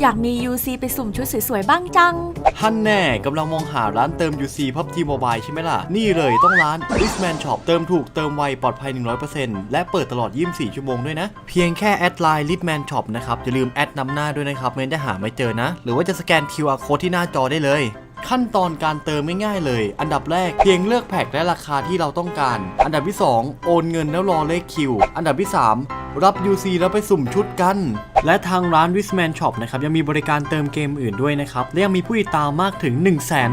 อยากมี UC ไปสุ่มชุดสวยๆบ้างจัง ฮันแน่กำลังมองหาร้านเติม UC พับทีมบายใช่ไหมล่ะ นี่เลยต้องร้าน r i s m a n Shop เติมถูกเติมไว ปลอดภัย 100%และเปิดตลอด 24 ชั่วโมงด้วยนะ เพียงแค่แอดไลน์ r i s m a n Shop นะครับ อย่าลืมแอดนำหน้าด้วยนะครับไม่งั้นจะหาไม่เจอนะ หรือว่าจะสแกน QR Code ที่หน้าจอได้เลย ขั้นตอนการเติมไม่ง่ายเลย อันดับแรกเพียงเลือกแพ็คและราคาที่เราต้องการ อันดับที่ 2 โอนเงินแล้วรอเลขคิว อันดับที่ 3 รับ UC แล้วไปสุ่มชุดกัน และทางร้าน w i s m a n Shop นะครับยังมีบริการเติมเกมอื่นด้วยนะครับและยังมีผู้ติดตามมากถึง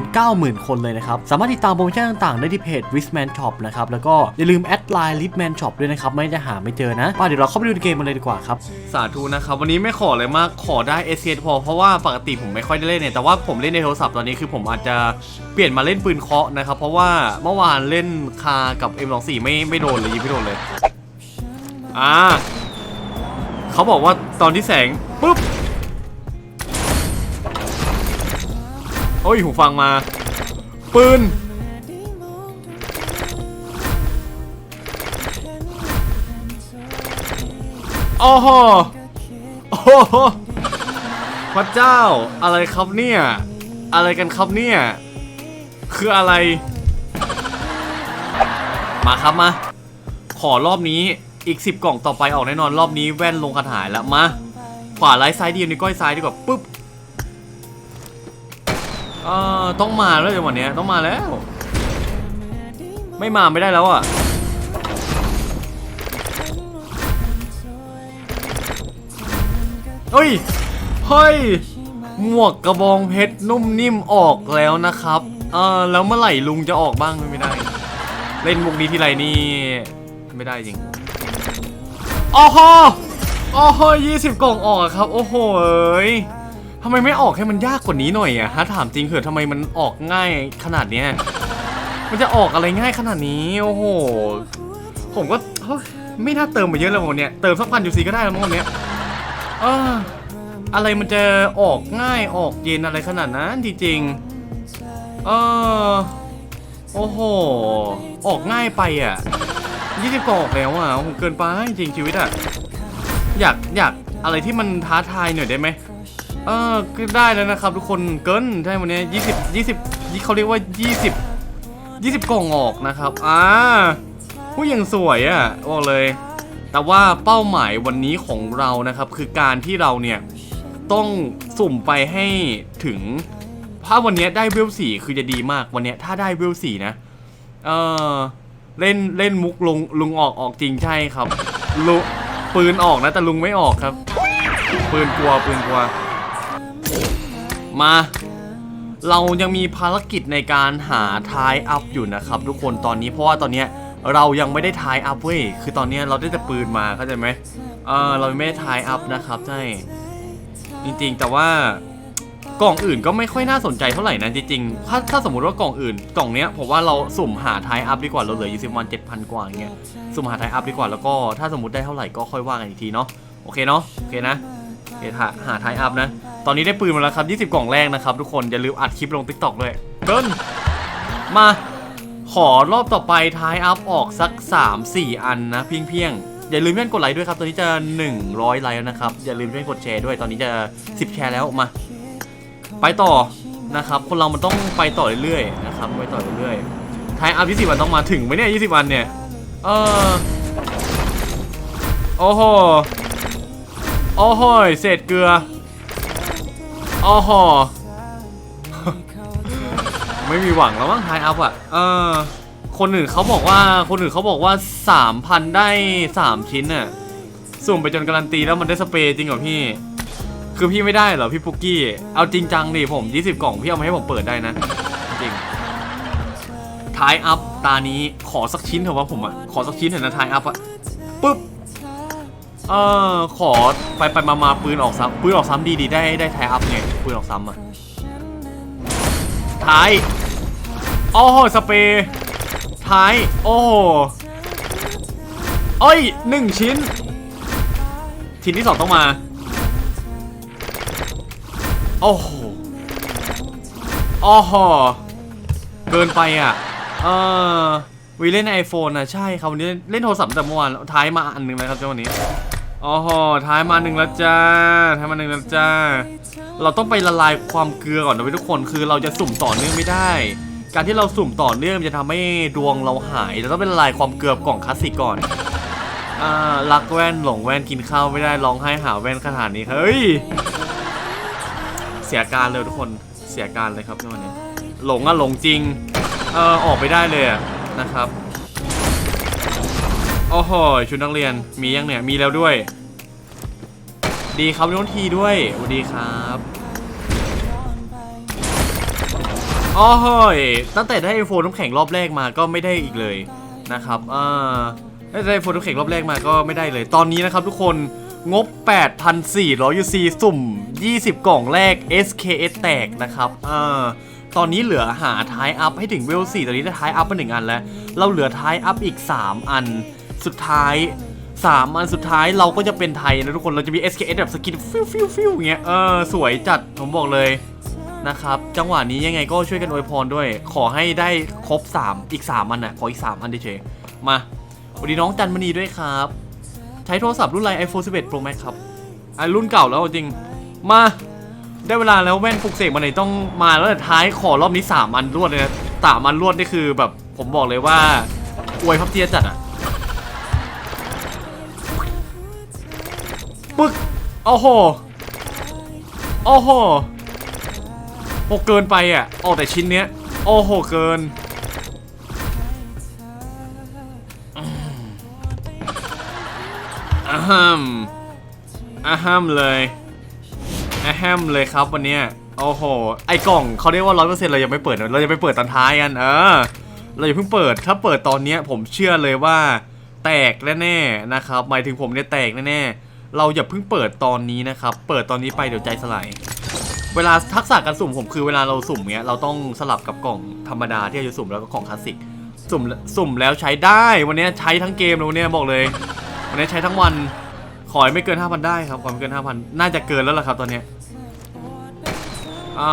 190,000 คนเลยนะครับ สามารถติดตามโปรโมชั่นต่างๆ ได้ที่เพจ w i s m a n Shop นะครับแล้วก็อย่าลืมแอดไลน์ l i t m a n Shop ด้วยนะครับไม่จะหาไม่เจอนะมาเดี๋ยวเราเข้าไปดูเกมมันเลยดีกว่าครับสาธุนะครับวันนี้ไม่ขอเลยมากขอได้เอเพอเพราะว่าปกติผมไม่ค่อยได้เล่นเนี่ยแต่ว่าผมเล่นในโทรศัพท์ตอนนี้คือผมอาจจะเปลี่ยนมาเล่นปืนเคาะนะครับ เพราะว่าเมื่อวานเล่นคากับ M24 ไม่ไม่โดนเลยยิงไม่โดนเลย อ่าเขาบอกว่าตอนที่แสงปุ๊บโอ้ยหูฟังมา ปืนโอ้โหโอ้โหพระเจ้าอะไรครับเนี่ย อะไรกันครับเนี่ย คืออะไร มาครับมา ขอรอบนี้อีก 10 กล่องต่อไปออกแน่นอนรอบนี้แว่นลงคาถายแล้วมา ขวาไลท์ซ้ายดีนิ้วก้อยซ้ายดีกว่าปุ๊บเอ่อต้องมาแล้วจังหวะเนี้ยต้องมาแล้ว ไม่มาไม่ได้แล้วอะเฮ้ย เฮ้ย หมวกกระบองเพชรนุ่มนิ่มออกแล้วนะครับ เออแล้วเมื่อไหร่ลุงจะออกบ้างไม่ได้ เล่นมุกนี้ทีไรนี่ไม่ได้จริงโอ้โหโอ้โหยี่สิบกล่องออกครับ โอ้โหเอ้ยทำไมไม่ออกให้มันยากกว่านี้หน่อยอะฮะถามจริงเถอะทำไมมันออกง่ายขนาดเนี้ยมันจะออกอะไรง่ายขนาดนี้ โอ้โห ผมก็ไม่น่าเติมมาเยอะเลยวันเนี้ยเติมสักพันยูซีก็ได้แล้วมั้งวันเนี้ยเออ อะไรมันจะออกง่ายออกเย็นอะไรขนาดนั้นจริงๆเออโอ้โห ออกง่ายไปอะยี่สิบกล่องอกแล้วอะโอ้โหเกินไปจริงชีวิตอะ อยากอยากอะไรที่มันท้าทายหน่อยได้ไหมเออได้แล้วนะครับ ทุกคนเกินใช่วันนี้ยี่สิบยี่สิบเขาเรียกว่ายี่สิบยี่สิบกล่องออกนะครับอ่าผู้ยังสวยอะบอกเลย แต่ว่าเป้าหมายวันนี้ของเรานะครับ คือการที่เราเนี่ย ต้องสุ่มไปให้ถึง ถ้าวันนี้ได้เวลสี่คือจะดีมากวันนี้ถ้าได้เวลสี่นะ เออเล่นเล่นมุกลุงลุงออกออกจริงใช่ครับลุปืนออกนะแต่ลุงไม่ออกครับ ปืนกลัวปืนกลัว มา เรายังมีภารกิจในการหาทายอัพอยู่นะครับ ทุกคนตอนนี้เพราะว่าตอนเนี้ยเรายังไม่ได้ทายอัพเว้ยคือตอนเนี้ยเราได้แต่ปืนมาเข้าใจไหมเออเราไม่ได้ทายอัพนะครับใช่ จริงๆ แต่ว่ากล่องอื่นก็ไม่ค่อยน่าสนใจเท่าไหร่นะจริงๆ ถ้าถ้าสมมติว่ากล่องอื่น กล่องเนี้ยผมว่าเราสุ่มหาทายอัพดีกว่าเราเหลือ20วัน7,000กว่าอย่างเงี้ยสุ่มหาทายอัพดีกว่าแล้วก็ถ้าสมมติได้เท่าไหร่ก็ค่อยว่ากันอีกทีเนาะโอเคเนาะโอเคนะโอเคหาหาทายอัพนะ ตอนนี้ได้ปืนมาแล้วครับ 20 กล่องแรกนะครับทุกคนอย่าลืมอัดคลิปลง TikTok ด้วยเกินมาขอรอบต่อไปทายอัพออกสัก 3-4 อันนะเพียงเพียงๆ อย่าลืมเพื่อนกดไลค์ด้วยครับ ตอนนี้จะ 100 ไลค์แล้วนะครับ อย่าลืมเพื่อนกดแชร์ด้วย ตอนนี้จะ 10 แชร์แล้วมา ไปต่อนะครับ คนเรามันต้องไปต่อเรื่อยๆนะครับ ไปต่อเรื่อยๆ ท้ายอัพ20วันต้องมาถึงไหมเนี่ย20วันเนี่ย เออ โอ้โห โอ้โห เศษเกลือ โอ้โห ไม่มีหวังแล้วมั้งท้ายอัพอะ เออ คนอื่นเขาบอกว่าคนอื่นเขาบอกว่า 3,000 ได้ 3 ชิ้นน่ะสุ่มไปจนการันตีแล้วมันได้สเปรย์จริงเหรอพี่ คือพี่ไม่ได้เหรอพี่ปุกกี้ เอาจริงจังดิผม 20 กล่องพี่เอามาให้ผมเปิดได้นะ จริงท้ายอัพตานี้ขอสักชิ้นเถอะว่าผมอะขอสักชิ้นเถอะนะท้ายอัพอะปึ๊บเออขอไปไปมามาปืนออกซ้ำปืนออกซ้ำดีดีได้ได้ท้ายอัพไงปืนออกซ้ำอะท้ายอ้โหสเปรย์ ท้าย โอ้โอ้ยหนึ่งชิ้น ชิ้นที่สองต้องมา โอ้โหโอ้โหเกินไปอะ เออวีเล่นไอโฟนอะ ใช่ครับวันนี้เล่นโทรศัพท์แต่เมื่อวานท้ายมาอันหนึ่งเลยครับเจ้าวันนี้โอ๋อท้ายมาหนึ่งแล้วจ้าท้ายมาหนึ่งแล้วจ้า เราต้องไปละลายความเกลือก่อนนะเว้ยทุกคนคือเราจะสุ่มต่อเนื่องไม่ได้ การที่เราสุ่มต่อเนื่องจะทำให้ดวงเราหายเราต้องไปละลายความเกือบกล่องคลาสสิกก่อนอ่ารักแว่นหลงแว่นกินข้าวไม่ได้ร้องไห้หาแว่นขนาดนี้เฮ้ยเสียการเลยทุกคนเสียการเลยครับในวันนี้ หลงอะหลงจริงเออออกไปได้เลยนะครับโอ้โหชุดนักเรียนมียังเนี่ยมีแล้วด้วย ดีครับน้องทีด้วยสวัสดีครับ อ๋อเฮ้ยตั้งแต่ได้ไอโฟนน้ำแข็งรอบแรกมาก็ไม่ได้อีกเลยนะครับอ่าตั้งแต่ได้ไอโฟนน้ำแข็งรอบแรกมาก็ไม่ได้เลย ตอนนี้นะครับทุกคนงบ 8,400 UC สุ่ม 20 กล่องแรก SKS แตกนะครับอ่าตอนนี้เหลือหาท้ายอัพให้ถึงเวล4ตอนนี้ได้ท้ายอัพมาหนึ่งอันแล้ว เราเหลือท้ายอัพอีก 3 อัน สุดท้ายสามอันสุดท้ายเราก็จะเป็นไทยนะทุกคน เราจะมี SKS แบบสกินฟิวฟิวฟิวอย่างเงี้ย เออ สวยจัด ผมบอกเลย นะครับ จังหวะนี้ยังไงก็ช่วยกันอวยพรด้วย ขอให้ได้ครบ 3 อีก 3 อันน่ะขออีก 3 อันเฉยๆมาสวัสดีน้องจันมณีด้วยครับ ใช้โทรศัพท์รุ่นไร iPhone 11 Pro Max ครับไอรุ่นเก่าแล้วจริง มา ได้เวลาแล้วแว่นปลุกเสกมาไหนต้องมาแล้วแต่ท้ายขอรอบนี้ 3 อันรวดเลยนะสามอันรวดนี่คือแบบผมบอกเลยว่าอวยพับเจียจัดอะปึ๊กโอ้โห โอ้โห โอ้เกินไปอะออกแต่ชิ้นเนี้ย โอ้โหเกิน อาฮัมอาฮัมเลยอาฮัมเลยครับวันเนี้ยโอ้โห ไอกล่องเขาเรียกว่าร้อยเปอร์เซ็นต์เรายังไม่เปิด เราจะไปเปิดตอนท้ายกัน เออ เราอย่าเพิ่งเปิด ถ้าเปิดตอนเนี้ยผมเชื่อเลยว่า แตกแน่ๆนะครับ หมายถึงผมเนี่ยแตกแน่ๆ เราอย่าเพิ่งเปิดตอนนี้นะครับ เปิดตอนนี้ไปเดี๋ยวใจสลาย เวลาทักษะการสุ่มผมคือเวลาเราสุ่มเนี้ยเราต้องสลับกับกล่องธรรมดาที่เราจะสุ่มแล้วก็กล่องคลาสสิกสุ่มสุ่มแล้วใช้ได้วันนี้ใช้ทั้งเกมเลยวันนี้บอกเลย วันนี้ใช้ทั้งวันขอให้ไม่เกิน 5,000 ได้ครับขอไม่เกิน 5,000 น่าจะเกินแล้วล่ะครับตอนเนี้ยอ่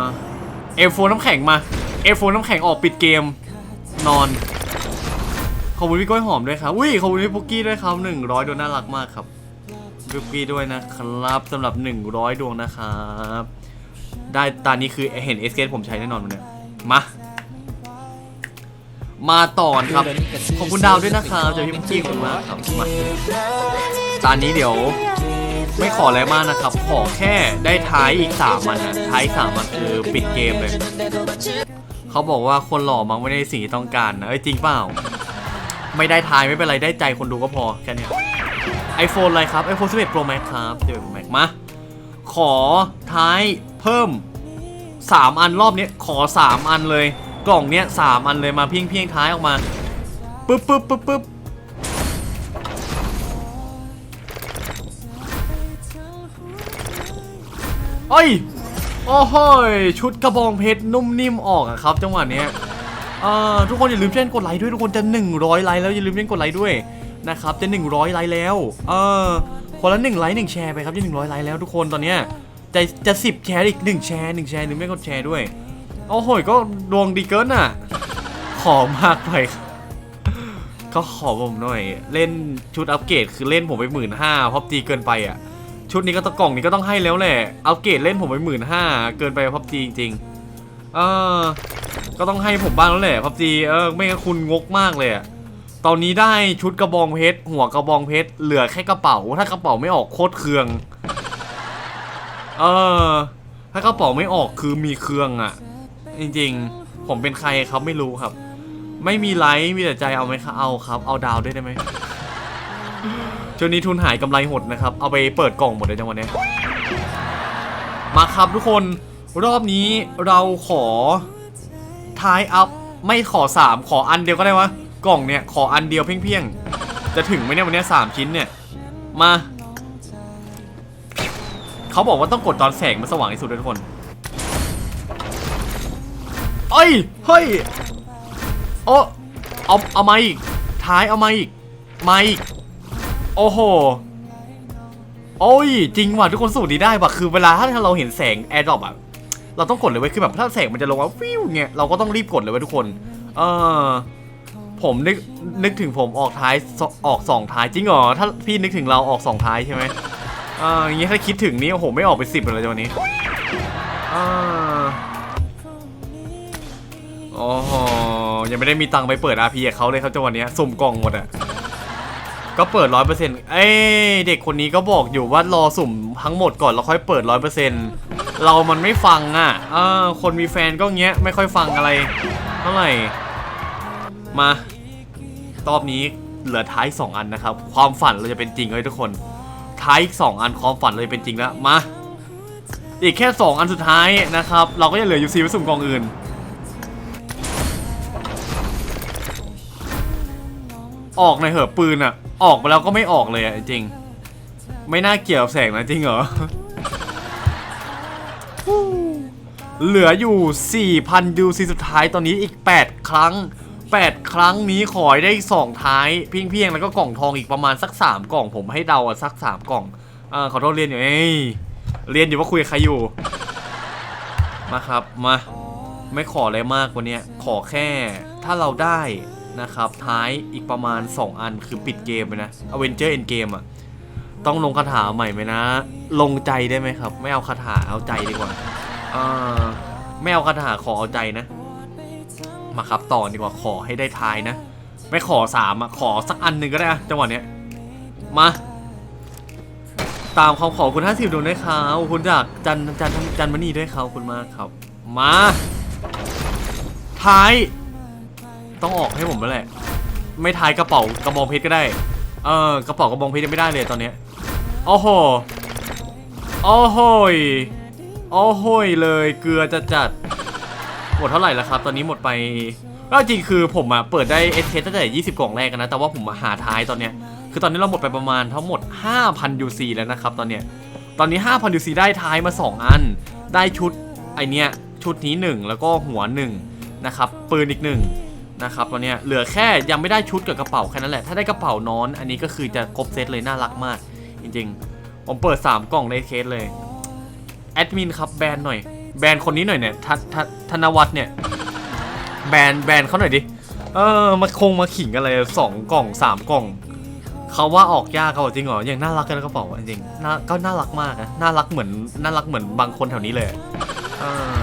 าเอฟโฟน้ำแข็งมาเอฟโฟน้ำแข็งออกปิดเกมนอนขอบคุณพี่กล้วยหอมด้วยครับอุ้ยขอบคุณพี่ปุกกี้ด้วยครับ100ดวงน่ารักมากครับปุกกี้ด้วยนะครับสำหรับ 100 ดวงนะครับ ได้ตอนนี้คือเห็นเอสเผมใช้แน่นอนวันเนี้ยมา มาต่อครับ ขอบคุณดาวด้วยนะครับเจอพี่ปุกกี้ขอบคุณมากครับมาตอนนี้เดี๋ยวไม่ขออะไรมากนะครับ ขอแค่ได้ท้ายอีก3มันนะท้ายสามมันคือปิดเกมเลย เขาบอกว่าคนหล่อมักไม่ได้สิ่งที่ต้องการนะเอ้ยจริงเปล่า ไม่ได้ทายไม่เป็นไรได้ใจคนดูก็พอแค่เนี้ไอโฟนอะไรครับ iPhone 11 Pro Max ครับ11 Pro Max มาขอท้าย เพิ่ม 3 อันรอบนี้ขอ 3 อันเลย กล่องเนี้ย3อันเลยมาเพียงเพียงท้ายออกมาปึ๊บปึ๊บปึ๊บปึ๊บเอ้ยโอ้โหชุดกระบองเพชรนุ่มนิ่มออกอะครับจังหวะเนี้ยเอ่อทุกคนอย่าลืมเช่นกดไลค์ด้วยทุกคนจะ 100 ไลค์แล้วอย่าลืมเช่นกดไลค์ด้วยนะครับจะ 100 ไลค์แล้วเออคนละ1ไลค์1แชร์ไปครับจะ100 ไลค์แล้วทุกคนตอนเนี้ย จะจะ10แชร์อีก1แชร์1แชร์หนึ่งไม่กดแชร์ด้วยโอ้โหยก็ดวงดีเกินอะ ขอมากไปครับก็ขอผมหน่อย เล่นชุดอัปเกรดคือเล่นผมไปหมื่นห้าพราะตีเกินไปอะ ชุดนี้ก็ต้องกล่องนี้ก็ต้องให้แล้วแหละอัปเกรดเล่นผมไปหมื่นห้าเกินไปพับจีจริงเออก็ต้องให้ผมบ้างแล้วแหละพับจีเออไม่งั้นคุณงกมากเลยอะตอนนี้ได้ชุดกระบองเพชรหัวกระบองเพชรเหลือแค่กระเป๋า ถ้ากระเป๋าไม่ออกโคตรเคือง เออ ถ้ากระเป๋าไม่ออกคือมีเครื่องอะจริงๆ ผมเป็นใครครับไม่รู้ครับ ไม่มีไลค์มีแต่ใจเอาไหมครับเอาครับ เอาดาวด้วยได้ไหมช่วงนี้ทุนหายกำไรหดนะครับ เอาไปเปิดกล่องหมดเลยจังวันนี้ มาครับทุกคนรอบนี้เราขอท้ายอัพไม่ขอ 3 ขออันเดียวก็ได้วะกล่องเนี่ย ขออันเดียวเพียงๆ จะถึงไหมเนี่ยวันนี้สามชิ้นเนี่ย มา เขาบอกว่าต้องกดตอนแสงมันสว่างที่สุดเลยทุกคนเอ้ยเฮ้ยโอ้เอาเอามาอีกท้ายเอามาอีกมาอีกโอ้โหโอ้ยจริงว่ะทุกคนสูตรนี้ได้ว่ะคือเวลาถ้าเราเห็นแสงแอร์ดรอปอะเราต้องกดเลยเว้ยคือแบบถ้าแสงมันจะลงว่าฟิวเงี้ยเราก็ต้องรีบกดเลยเว้ยทุกคน เออผมนึกนึกถึงผมออกท้ายออกสองท้ายจริงเหรอถ้าพี่นึกถึงเราออกสองท้ายใช่ไหม อ่าอย่างงี้ถ้าคิดถึงนี่โอ้โหไม่ออกไปสิบเลยวันนี้อ่าโอ้โหยังไม่ได้มีตังค์ไปเปิด RP กับเขาเลยครับจังหวะเนี้สุ่มกล่องหมดอะก็เปิดร้อยเปอร์เซ็นต์เอ้ยเด็กคนนี้ก็บอกอยู่ว่ารอสุ่มทั้งหมดก่อนแล้วค่อยเปิดร้อยเปอร์เซ็นต์เรามันไม่ฟังอะอ่าคนมีแฟนก็เงี้ยไม่ค่อยฟังอะไรเท่าไหร่มารอบนี้เหลือท้าย 2 อันนะครับ ความฝันเราจะเป็นจริงเลยทุกคน ท้ายอีก 2 อันความฝันเราจะเป็นจริงแล้ว มา อีกแค่ 2 อันสุดท้ายนะครับ เราก็จะเหลือยูซีไว้สุ่มกองอื่น ออกในเหอะปืนอะออกไปแล้วก็ไม่ออกเลยอะจริง ไม่น่าเกี่ยวแสงนะจริงเหรอ เหลืออยู่ 4,000ยูซีสุดท้ายตอนนี้อีก 8 ครั้ง 8 ครั้งนี้ขอให้ได้ 2 ท้ายเพียงๆ แล้วก็กล่องทองอีกประมาณสัก 3 กล่อง ผมให้เดาอะสัก 3 กล่องอขอโทษเรียนอยู่เอ้ยเรียนอยู่ว่าคุยกับใครอยู่ มาครับมา ไม่ขออะไรมากกว่านี้ขอแค่ถ้าเราได้นะครับ ท้ายอีกประมาณ 2 อันคือปิดเกมไปนะ Avenger Endgame อะต้องลงคาถาใหม่ไหมนะ ลงใจได้ไหมครับ ไม่เอาคาถาเอาใจดีกว่าอ่าไม่เอาคาถาขอเอาใจนะ มาครับต่อดีกว่าขอให้ได้ทายนะ ไม่ขอสามอะขอสักอันหนึ่งก็ได้อะจังหวะเนี้ยมา ตามคำขอคุณห้าสิบดวงด้วยครับคุณจากจันจันจันมณีด้วยครับขอบคุณมากครับ มา ท้าย ต้องออกให้ผมแล้วแหละ ไม่ทายกระเป๋ากระบองเพชรก็ได้ เออกระเป๋ากระบองเพชรยังไม่ได้เลยตอนเนี้ยโอ้โหโอ้โหยโอ้โหยเลยเกลือจะจัด หมดเท่าไหร่แล้วครับ ตอนนี้หมดไปก็จริงคือผมอะเปิดได้เอสเคตั้งแต่ 20 กล่องแรกนะ แต่ว่าผมมาหาท้ายตอนเนี้ย คือตอนนี้เราหมดไปประมาณทั้งหมด 5,000 UC แล้วนะครับตอนเนี้ย ตอนนี้ 5,000 UC ได้ท้ายมา 2 อัน ได้ชุดไอเนี้ยชุดนี้ 1 แล้วก็หัว1นะครับ ปืนอีก1นะครับตอนเนี้ยเหลือแค่ยังไม่ได้ชุดกับกระเป๋าแค่นั้นแหละ ถ้าได้กระเป๋านอน อันนี้ก็คือจะครบเซตเลยน่ารักมาก จริงๆ ผมเปิด 3 กล่องในเคสเลย แอดมินครับแบนหน่อย แบนคนนี้หน่อยเนี่ยธธธนวัฒน์เนี่ย แบนแบนเขาหน่อยดิ เออมาคงมาขิงอะไรสองกล่องสามกล่อง เขาว่าออกยากเขาจริงเหรออยังน่ารักกันกระเป๋าอะจริงน่าก็น่ารักมากนะน่ารักเหมือนน่ารักเหมือนบางคนแถวนี้เลยเออ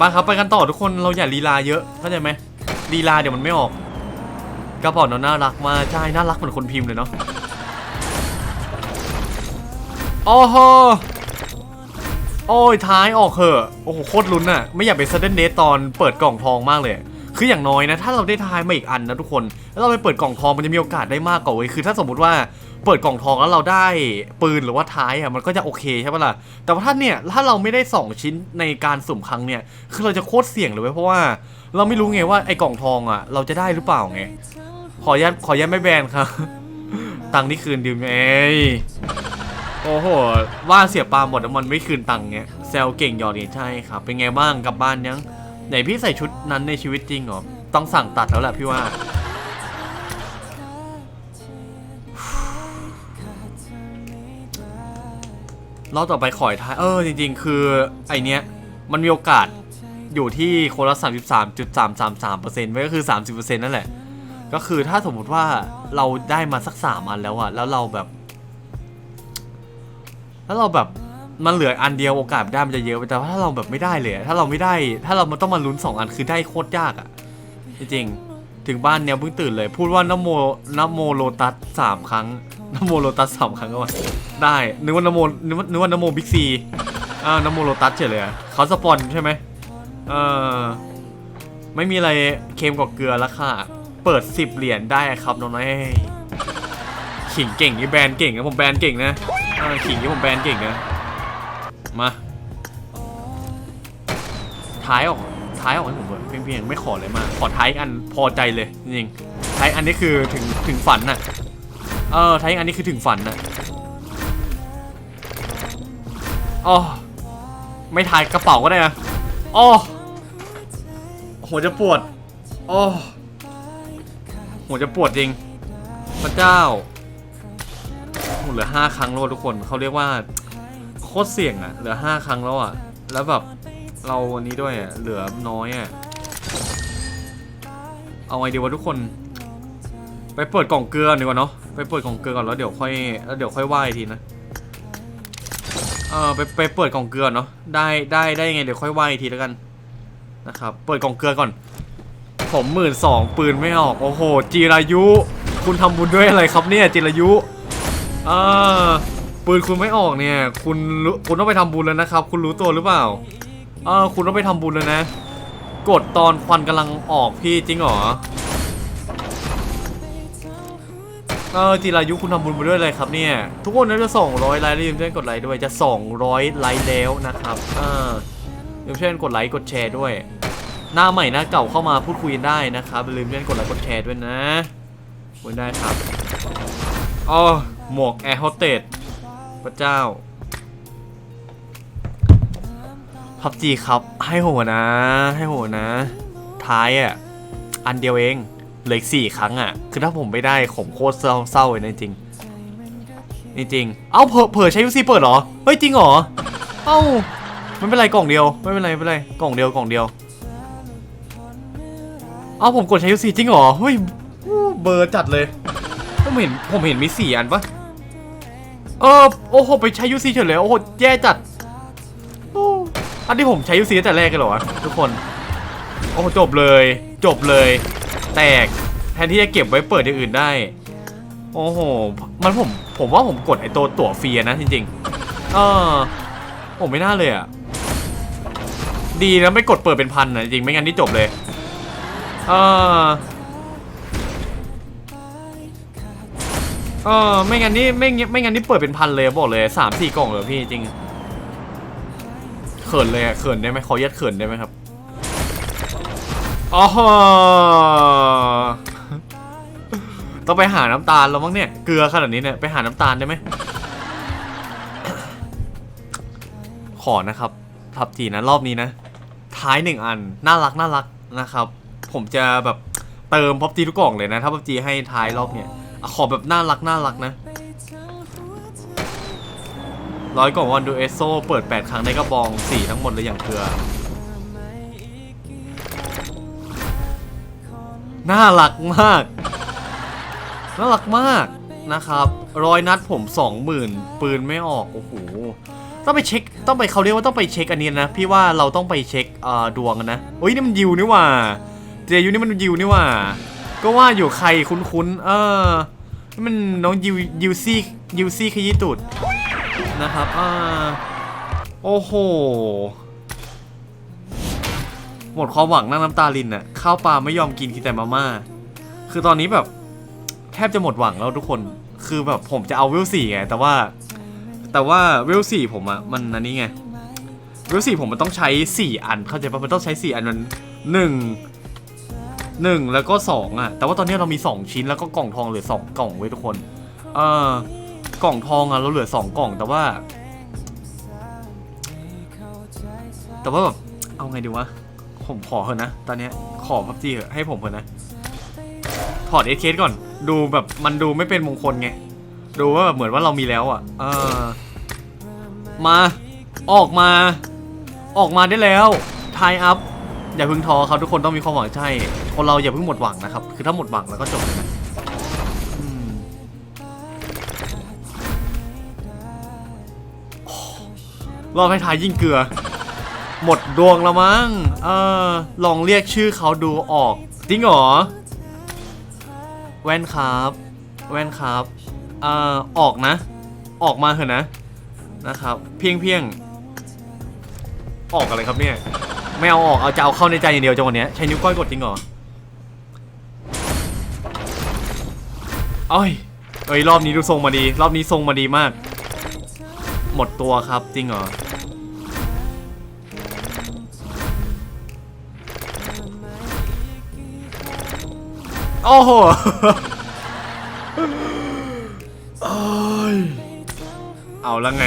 มาครับไปกันต่อทุกคนเราอย่าลีลาเยอะเข้าใจไหมลีลาเดี๋ยวมันไม่ออกกระเป๋าเนาะน่ารักมากใช่น่ารักเหมือนคนพิมพ์เลยเนาะโอ้โห โอ้ยท้ายออกเหอะโอ้โหโคตรลุ้นอะไม่อยากเป็นซัดเดนเนตตอนเปิดกล่องทองมากเลย คืออย่างน้อยนะ ถ้าเราได้ท้ายมาอีกอันนะทุกคน แล้วเราไปเปิดกล่องทองมันจะมีโอกาสได้มากกว่าเว้ยคือ ถ้าสมมติว่าเปิดกล่องทองแล้วเราได้ปืนหรือว่าท้ายอะมันก็จะโอเคใช่ปะล่ะแต่ว่าถ้าเนี่ยถ้าเราไม่ได้ 2 ชิ้นในการสุ่มครั้งเนี่ยคือเราจะโคตรเสี่ยงเลยเว้ยเพราะว่า เราไม่รู้ไงว่าไอ้กล่องทองอะเราจะได้หรือเปล่าไงขออนุญาตขออนุญาตไม่แบนครับตังค์นี่คืนดิมเอ้ โอ้โห ว่าเสียปลาหมดแล้วมันไม่คืนตังค์เงี้ยแซวเก่งหยอดเนี่ใช่ครับ เป็นไงบ้างกลับบ้านยัง ไหนพี่ใส่ชุดนั้นในชีวิตจริงเหรอ ต้องสั่งตัดแล้วแหละพี่ว่า เราต่อไปขอยท้าย เออ จริง ๆ คือ ไอเนี้ย มันมีโอกาสอยู่ที่คนละ 33.333%ไว้ก็คือ 30%นั่นแหละ ก็คือถ้าสมมุติว่าเราได้มาสักสามอันแล้วอะแล้วเราแบบ ถ้าเราแบบมันเหลืออันเดียวโอกาสได้มันจะเยอะไปแต่ว่าถ้าเราแบบไม่ได้เลยถ้าเราไม่ได้ ถ้าเรามันต้องมาลุ้นสองอันคือได้โคตรยากอะจริงๆถึงบ้านเนี่ยเพิ่งตื่นเลย พูดว่านโมนโมโลตัสสามครั้งนโมโลตัสสามครั้งก็ว่าได้นึกว่านโมนึกว่านึกว่านโมบิ๊กซีอ่านโมโลตัสเฉยเลยเขาสปอนใช่ไหมเออไม่มีอะไรเค็มกว่าเกลือล้วค่ะ เปิดสิบเหรียญได้ครับน้องน้อย ขิงเก่งนี่แบรนด์เก่งนะผมแบรนด์เก่งนะขิงที่ผมแบนเก่งนะมาท้ายออกท้ายออกให้ผมเถอะเพียงๆไม่ขอเลยมาขอท้ายอันพอใจเลยจริงท้ายอันนี้คือถึงถึงฝันน่ะเออท้ายอันนี้คือถึงฝันน่ะอ๋อไม่ทายกระเป๋าก็ได้นะอ๋อหัวจะปวดอ๋อหัวจะปวดจริงพระเจ้า เหลือห้าครั้งแล้วทุกคนเขาเรียกว่าโคตรเสี่ยงอะเหลือห้าครั้งแล้วอะแล้วแบบเราวันนี้ด้วยอะเหลือน้อยอะเอาไงดีวะทุกคน ไปเปิดกล่องเกลือดีกว่าเนาะไปเปิดกล่องเกลือก่อนแล้วเดี๋ยวค่อยแล้วเดี๋ยวค่อยว่าอีกทีนะเออไปไปเปิดกล่องเกลือเนาะได้ได้ได้ไงเดี๋ยวค่อยว่าอีกทีแล้วกันนะครับเปิดกล่องเกลือก่อน ผมหมื่นสองปืนไม่ออกโอ้โหจีรายุ คุณทำบุญด้วยอะไรครับเนี่ยจีรายุ ออปืนคุณไม่ออกเนี่ย คุณรู้คุณต้องไปทำบุญแล้วนะครับ คุณรู้ตัวหรือเปล่าเออคุณต้องไปทำบุญแล้วนะ กดตอนควันกำลังออกพี่จริงหรอเออจิรายุคุณทำบุญไปด้วยอะไรครับเนี่ย ทุกคนน่าจะ 200 ไลค์แล้วอย่าลืมกดไลค์ด้วยจะ 200 ไลค์แล้วนะครับเอออย่าลืมช่วยกันกดไลค์กดแชร์ด้วย หน้าใหม่หน้าเก่าเข้ามาพูดคุยได้นะครับอย่าลืมช่วยกันกดไลค์กดแชร์ด้วยนะบคุณได้ครับอ๋อ หมวกแอร์โฮสเตสพระเจ้าพับจีครับ ให้โหนะ ให้โหนะ ท้ายอะ อันเดียวเองเหลืออีกสี่ครั้งอะ คือถ้าผมไม่ได้ผมโคตรเศร้าเศร้าเลยนะจริงจริงจริง เอ้าเผลอเผลอใช้ยูซีเปิดเหรอ เฮ้ยจริงเหรอ เอ้าไม่เป็นไรกล่องเดียว ไม่เป็นไรไม่เป็นไรกล่องเดียวกล่องเดียว เอ้าผมกดใช้ยูซีจริงเหรอ เฮ้ยเบอร์จัดเลยผมเห็นผมเห็นมีสี่อันปะ เออโอ้โหไปใช้ยูซีเฉยเลยโอ้โหแย่จัดอันที่ผมใช้ยูซีตั้งแต่แรกกันเหรอวะทุกคน โอ้โหจบเลย จบเลย แตกแทนที่จะเก็บไว้เปิดอย่างอื่นได้ โอ้โหมันผมผมว่าผมกดไอตัวตั๋วฟรีนะจริงๆเออผมไม่น่าเลยอะดีนะไม่กดเปิดเป็นพันนะจริงไม่งั้นนี่จบเลย เออ เออไม่งั้นนี่ไม่งั้ไม่งั้นนี่เปิดเป็นพันเลยบอกเลยสามสี่กล่องเลยพี่จริงเขินเลยอะเขินได้ไหมขอยัดเขินได้ไหมครับอ๋อต้องไปหาน้ำตาลแล้วมั้งเนี่ยเกลือขนาดนี้เนี่ยไปหาน้ำตาลได้ไหมขอนะครับพับจีนะรอบนี้นะ ท้ายหนึ่งอันน่ารักน่ารักนะครับ ผมจะแบบเติมพับจีทุกกล่องเลยนะ ถ้าพับจีให้ท้ายรอบเนี่ย ขอแบบน่ารักน่ารักนะร้อยกล่องวันดูเอสโซเปิด 8 ครั้งได้กระบอง 4 ทั้งหมดเลยอย่างเกลือ น่ารักมาก น่ารักมากนะครับร้อยนัดผมสองหมื่นปืนไม่ออกโอ้โหต้องไปเช็คต้องไปเขาเรียกว่าต้องไปเช็คอันนี้นะ พี่ว่าเราต้องไปเช็คดวงนะเฮ้ยนี่มันยิวนี่ว่า เจยูนี่มันยิวนี่ว่า ก็ว่าอยู่ใครคุ้นๆ เออ มันน้องยิวยิวซี่ยิวซี่ขยี้ตูดนะครับอ่าโอ้โห หมดความหวังนั่งน้ำตาลินน่ะข้าวปลาไม่ยอมกินกินแต่มาม่า คือตอนนี้แบบ แทบจะหมดหวังแล้วทุกคน คือแบบผมจะเอาเวลสี่ไง แต่ว่า แต่ว่าเวลสี่ผมอะมันอันนี้ไงเวลสี่ผมมันต้องใช้สี่อันเข้าใจปะมันต้องใช้สี่อันมันหนึ่ง หนึ่งแล้วก็สองอะแต่ว่าตอนนี้เรามีสองชิ้นแล้วก็กล่องทองเหลือสองกล่องไว้ยทุกคนเออกล่องทองอะเราเหลือสองกล่องแต่ว่า แต่ว่าแบบเอาไงดีวะผมขอเถอะนะ ตอนนี้ขอพับจีเถอะให้ผมเถอะนะ ถอดเอเคสก่อน ดูแบบมันดูไม่เป็นมงคลไง ดูว่าแบบเหมือนว่าเรามีแล้วอะเออมาออกมา ออกมาได้แล้วทายอัพอย่าพิ่งท้อครับทุกคนต้องมีความหวังใช่ คนเราอย่าเพิ่งหมดหวังนะครับ คือถ้าหมดหวังแล้วก็จบรอบให้ทายยิ่งเกลือ หมดดวงแล้วมั้ง เออ ลองเรียกชื่อเขาดูออก จริงเหรอ แว่นครับ แว่นครับ เอ่อ ออกนะ ออกมาเถอะนะ นะครับ เพียงเพียง ออกอะไรครับเนี่ย ไม่เอาออก เอาจะเอาเข้าในใจอย่างเดียวจังหวะเนี้ยใช้นิ้วก้อยกดจริงเหรอ เอ้ยเอ้ยรอบนี้ดูทรงมาดี รอบนี้ทรงมาดีมาก หมดตัวครับจริงเหรอโอ้โหโอ้ยเอาล้วไง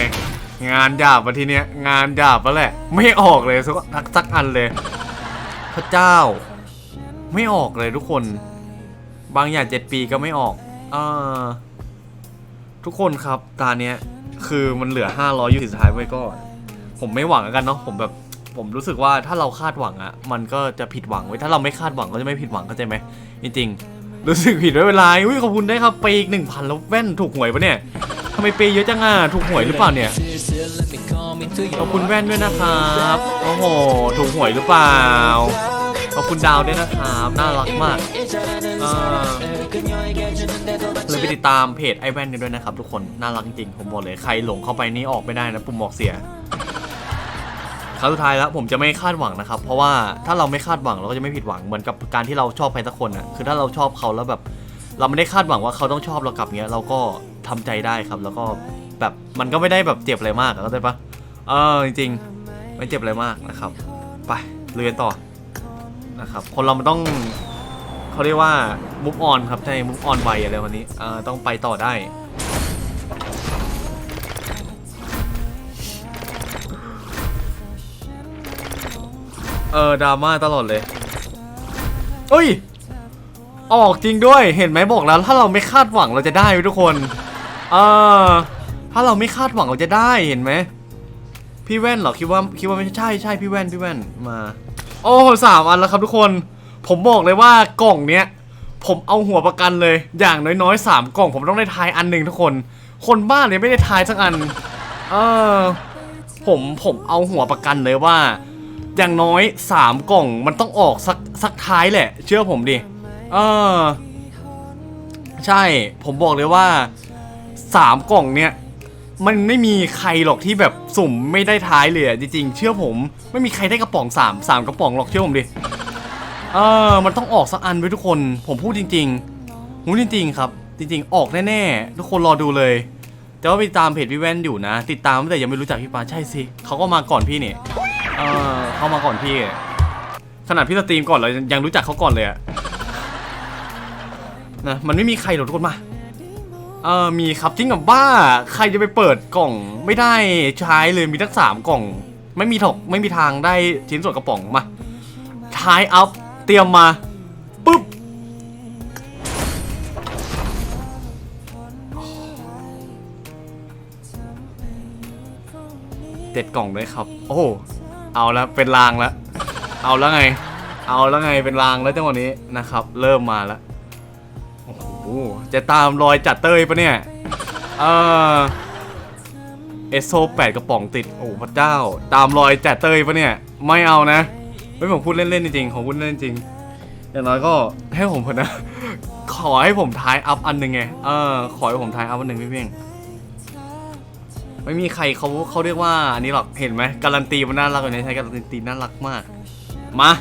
งานหยาบมาทีเนี้ยงานหยาบแล้วแหละ ไม่ออกเลยสักักสักอันเลย พระเจ้า ไม่ออกเลยทุกคน บางอย่างเจ็ดปีก็ไม่ออก อทุกคนครับตาเนี้ยคือมันเหลือ 500อยู่สุดท้ายไว้ก็ผมไม่หวังแล้วกันเนาะผมแบบผมรู้สึกว่าถ้าเราคาดหวังอะมันก็จะผิดหวังไว้ยถ้าเราไม่คาดหวังก็จะไม่ผิดหวังเข้าใจไหมจริงๆรู้สึกผิดไม่เป็นไรอุ้ยขอบคุณได้ครับไปอีกหนึ่งพันแล้วแว่นถูกหวยปะเนี่ยทำไมเปย์เยอะจังอะถูกหวยหรือเปล่าเนี่ยขอบคุณแว่นด้วยนะครับโอ้โหถูกหวยหรือเปล่าขอบคุณดาวด้วยนะครับน่ารักมากเออ เลยไปติดตามเพจไอแว่นกันด้วยนะครับทุกคน น่ารักจริงผมบอกเลยใครหลงเข้าไปนี่ออกไม่ได้นะปุ่มบอกเสียครั้งสุดท้ายแล้วผมจะไม่คาดหวังนะครับ เพราะว่าถ้าเราไม่คาดหวังเราก็จะไม่ผิดหวังเหมือนกับการที่เราชอบใครสักคนอะคือถ้าเราชอบเขาแล้วแบบ เราไม่ได้คาดหวังว่าเขาต้องชอบเรากลับเงี้ยเราก็ทำใจได้ครับ แล้วก็แบบมันก็ไม่ได้แบบเจ็บอะไรมากอะเข้าใจปะเออจริงๆไม่เจ็บอะไรมากนะครับ ไปเรียนต่อนะครับ คนเรามันต้อง เขาเรียกว่ามุกออนครับใช่มุกออนไวอะไรวันนี้อ่อต้องไปต่อได้ เออดราม่าตลอดเลยเอ้ย ออกจริงด้วยเห็นไหมบอกแล้ว ถ้าเราไม่คาดหวังเราจะได้ทุกคนเออถ้าเราไม่คาดหวังเราจะได้เห็นไหมพี่แว่นเหรอคิดว่าคิดว่าไม่ใช่ใช่พี่แว่นพี่แว่นมา โอ้สามอันแล้วครับทุกคน ผมบอกเลยว่ากล่องเนี้ย ผมเอาหัวประกันเลย อย่างน้อยๆสามกล่อง ผมต้องได้ทายอันหนึ่งทุกคน คนบ้านเนี่ยไม่ได้ทายสักอัน เออ ผมผมเอาหัวประกันเลยว่า อย่างน้อยสามกล่องมันต้องออกสักสักท้ายแหละ เชื่อผมดิ เออ ใช่ ผมบอกเลยว่าสามกล่องเนี่ยมันไม่มีใครหรอกที่แบบสุ่มไม่ได้ท้ายเลยอะจริงๆ เชื่อผม ไม่มีใครได้กระป๋องสามสามกระป๋องหรอกเชื่อผมดิ เออมันต้องออกสักอันไว้ทุกคน ผมพูดจริงๆผมพูดจริง ๆ ครับ จริง ๆ ออกแน่ๆทุกคนรอดูเลย แต่ว่าไปตามเพจพี่แว่นอยู่นะ ติดตามแต่ยังไม่รู้จักพี่ปาใช่สิเขาก็มาก่อนพี่นี่เออเขามาก่อนพี่ขนาดพี่สตรีมก่อนเรายังรู้จักเขาก่อนเลยอะนะมันไม่มีใครหรอกทุกคนมาเออมีครับจริงกับบ้า ใครจะไปเปิดกล่องไม่ได้ใช้เลยมีทั้งสามกล่อง ไม่มีถกไม่มีทางได้ชิ้นส่วนกระป๋องมาท้ายอัพ เตรียมมาปุ๊บเจ็ดกล่องด้วยครับ โอ้เอาแล้วเป็นรางแล้วเอาแล้วไง เอาแล้วไงเป็นรางแล้วจังหวะนี้นะครับ เริ่มมาแล้วโอ้โหจะตามรอยจัดเต้ยปะเนี่ยเออเอสโซแปดกระป๋องติดโอ้พระเจ้า ตามรอยจัดเต้ยปะเนี่ย ไม่เอานะ ไม่ผมพูดเล่นๆจริงๆผมพูดเล่นจริงอย่างน้อยก็ให้ผมพอนะ ขอให้ผมทายอัพอันหนึ่งไงเออขอให้ผมทายอัพอันหนึ่งพี่เพียงไม่มีใครเขาเขาเรียกว่าอันนี้หรอกเห็นไหมการันตีมันน่ารักกว่านี้ใช้การันตีน่ารักมากมา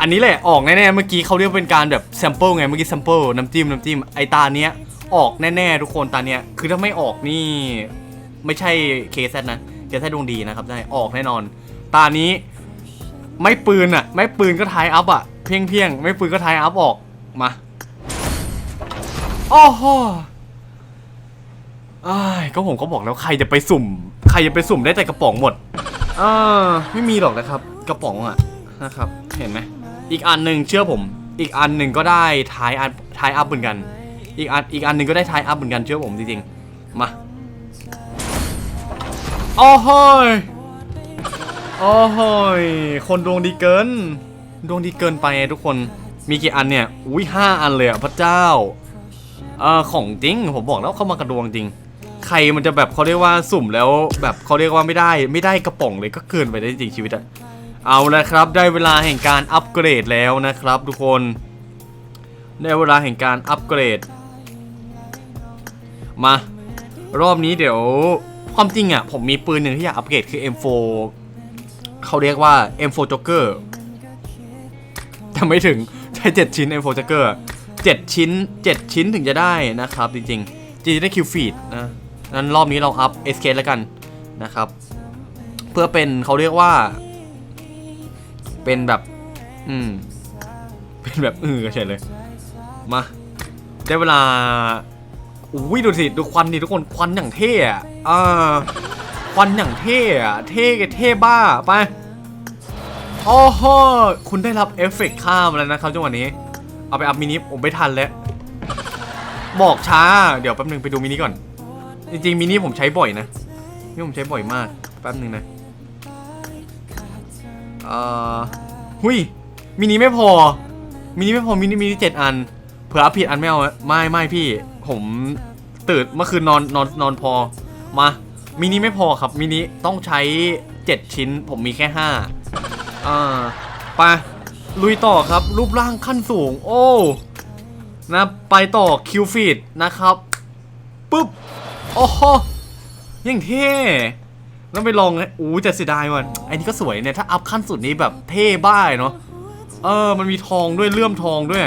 อันนี้แหละออกแน่ๆเมื่อกี้เขาเรียกเป็นการแบบแซมเปิลไงเมื่อกี้แซมเปิลน้ำจิ้มน้ำจิ้มไอตาเนี้ยออกแน่ๆทุกคนตาเนี้ยคือถ้าไม่ออกนี่ ไม่ใช่เคสนะเคสดวงดีนะครับได้ออกแน่นอน ตานี้ ไม่ปืนอะไม่ปืนก็ทายอัพอะเพียงเพียงไม่ปืนก็ทายอัพออกมาโอ้โหอ้ายก็ผมก็บอกแล้วใครจะไปสุ่ม ใครจะไปสุ่มได้แต่กระป๋องหมดเออไม่มีหรอกนะครับ กระป๋องอะนะครับ เห็นไหมอีกอันหนึ่งเชื่อผม อีกอันหนึ่งก็ได้ท้ายอัพท้ายอัพเหมือนกัน อีกอันอีกอันหนึ่งก็ได้ท้ายอัพเหมือนกันเชื่อผมจริงๆมาโอ้โห โอ้โหยคนดวงดีเกิน ดวงดีเกินไปทุกคน มีกี่อันเนี่ย อุ้ยห้าอันเลยอะพระเจ้าเออของจริง ผมบอกแล้วเข้ามากระดวงจริง ใครมันจะแบบเขาเรียกว่าสุ่มแล้วแบบเขาเรียกว่าไม่ได้ ไม่ได้กระป๋องเลยก็เกินไปได้จริงชีวิตอะเอาละครับได้เวลาแห่งการอัปเกรดแล้วนะครับ ทุกคน ได้เวลาแห่งการอัปเกรด มารอบนี้เดี๋ยวความจริงอะผมมีปืนหนึ่งที่อยากอัปเกรดคือ M4 เขาเรียกว่า M4 Joker แต่ไม่ถึงใช้ 7 ชิ้น M4 Joker 7 ชิ้น 7 ชิ้นถึงจะได้นะครับ จริงๆจริงๆได้คิวฟีดนะนั้นรอบนี้เราอัพ SK แล้วกันนะครับ เพื่อเป็นเขาเรียกว่า เป็นแบบ อืม เป็นแบบอือเฉยเลย มา ได้เวลาอุ้ยดูสิ ดูควันดิทุกคนควันอย่างเท่อะอ่า ควันอย่างเท่อะเท่เท่บ้าไปโอ้โหคุณได้รับเอฟเฟกต์ข้ามแล้วนะครับจังหวะนี้ เอาไปอัพมินิผมไม่ทันแล้ว บอกช้า เดี๋ยวแป๊บนึงไปดูมินิก่อน จริงๆมินิผมใช้บ่อยนะนี่ผมใช้บ่อยมากแป๊บนึงนะเอ่อหุยมินิไม่พอมินิไม่พอมินิมินิเจ็ดอันเผื่ออัพผิดอันไม่เอาไม่ไม่พี่ ผมตื่นเมื่อคืนนอนนอนนอนพอมา มินิไม่พอครับมินิต้องใช้ 7 ชิ้น ผมมีแค่ 5 อ่าไปลุยต่อครับ รูปร่างขั้นสูง โอ้นะไปต่อคิวฟีดนะครับปุ๊บโอ้โหยังเท่แล้วไปลองนะอู้แต่เสียดายว่ะไอ้นี่ก็สวยเนี่ย ถ้าอัพขั้นสุดนี้แบบเท่บ้าเนาะเออ มันมีทองด้วยเลื่อมทองด้วย